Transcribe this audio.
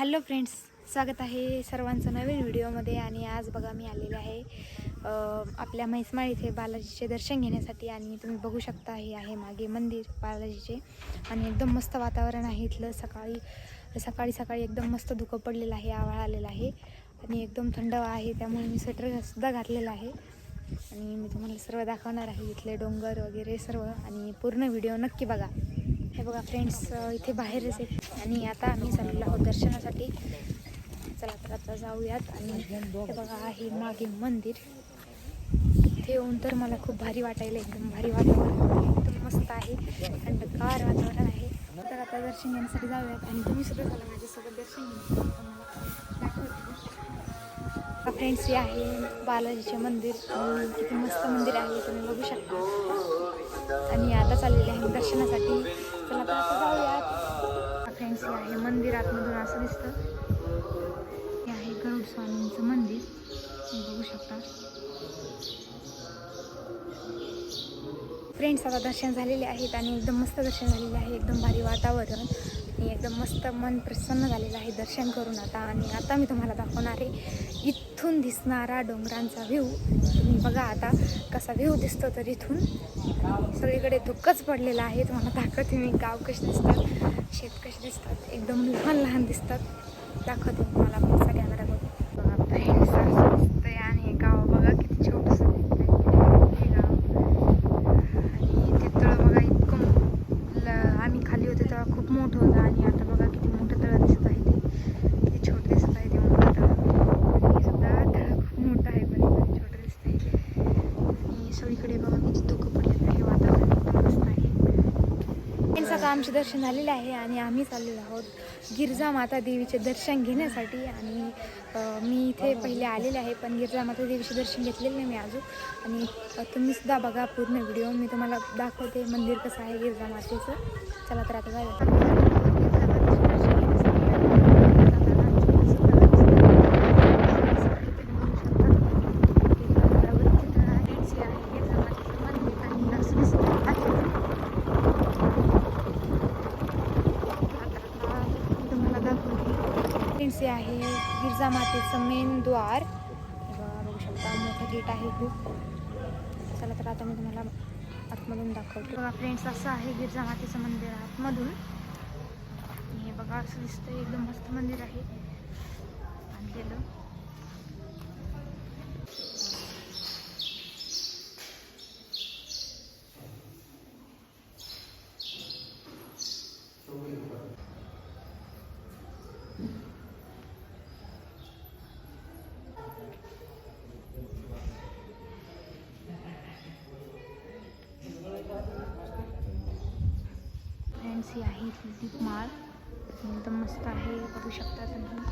Hello friends स्वागत आहे सर्वांचं नवीन व्हिडिओमध्ये आणि आज बघा मी आलेले आहे आपल्या म्हैसमाळ इथे बालाजीचे दर्शन घेण्यासाठी आणि तुम्ही बघू शकता हे आहे मागे मंदिर बालाजीचे आणि एकदम मस्त वातावरण आहे इथलं. सकाळी सकाळी सकाळी एकदम मस्त धुकं पडलेलं आहे आवाळ आलेला आहे आणि एकदम थंड आहे त्यामुळे मी स्वेटरसुद्धा घातलेलं आहे आणि मी तुम्हाला सर्व दाखवणार आहे इथले डोंगर वगैरे सर्व आणि पूर्ण व्हिडिओ नक्की बघा. हे बघा फ्रेंड्स इथे बाहेरच आहेत आणि आता आम्ही चाललेलो आहोत दर्शनासाठी. चला तर आता जाऊयात. आणि हे बघा आहे मागे मंदिर. इथे येऊन तर मला खूप भारी वाटायला एकदम भारी वातावरण. एकदम मस्त आहे. थंडगार वातावरण आहे. तर आता दर्शन घेण्यासाठी जाऊयात. आणि तुम्ही सुद्धा झाला माझ्यासोबत दर्शन घेण्यासाठी फ्रेंड्स हे आहे बालाजीचे मंदिर. किती मस्त मंदिर आहे तुम्ही बघू शकता. आणि आता चाललेले आहे दर्शनासाठी. चला तर आता जाऊयात. फ्रेंड्स हे आहे मंदिर आतमधून असं दिसतं. हे आहे गरुड स्वामींचं मंदिर. तुम्ही बघू शकता. फ्रेंड्स आता दर्शन झालेले आहेत आणि एकदम मस्त दर्शन झालेले आहे. एकदम भारी वातावरण. आणि एकदम मस्त मन प्रसन्न झालेलं आहे दर्शन करून आता. आणि आता मी तुम्हाला दाखवणार आहे इथून दिसणारा डोंगरांचा व्ह्यू तुम्ही बघा आता कसा व्ह्यू दिसतो तर इथून. सगळीकडे धुक्कच पडलेलं आहे. तुम्हाला दाखवते मी गाव कसे दिसतात शेत कसे दिसतात एकदम लहान लहान दिसतात. दाखवते तुम्हाला पुढचा कॅमेरा बघू बघा फ्रेंड्स असं दिसतंय आणि हे गाव बघा किती छोटंसं दिसतंय हे गाव आणि ते तळ बघा इतकं ल- आम्ही खाली होते तेव्हा खूप मोठं होतं आणि आता बघा किती मोठं तळ दिसत आहे ते किती छोटं दिसत आहे ते मोठं तळ आणि हे सुद्धा तळ खूप मोठं आहे पण एकदम छोटं दिसत आहे आणि सगळीकडे बघा किती धुकं पडलेलं आहे वातावरण एकदम मस्त आहे. आता आमचे दर्शन झालेले आहे आणि आम्ही चाललेलो आहोत गिरजा माता देवीचे दर्शन घेण्यासाठी. आणि मी इथे पहिले आलेले आहे पण गिरजा माता देवीचे दर्शन घेतलेले नाही मी अजून. आणि तुम्हीसुद्धा तुम्ही सुद्धा बघा पूर्ण व्हिडिओ. मी तुम्हाला दाखवते मंदिर कसं आहे गिरजा मातेचं. चला तर आता जाऊया तुम्हाला दाखवते फ्रेंड्स हे आहे गिरजा मातेचं मेन द्वार. बघा बघू शकता मोठं गेट आहे खूप चला तर आता मी तुम्हाला आतमधून दाखवते. बघा फ्रेंड्स असं आहे गिरजा मातेचं मंदिर आतमधून. आणि हे बघा असं दिसतं एकदम मस्त मंदिर आहे. आणलेलं अशी आहे इथली दीपमाळ एकदम मस्त आहे बघू शकता तुम्ही.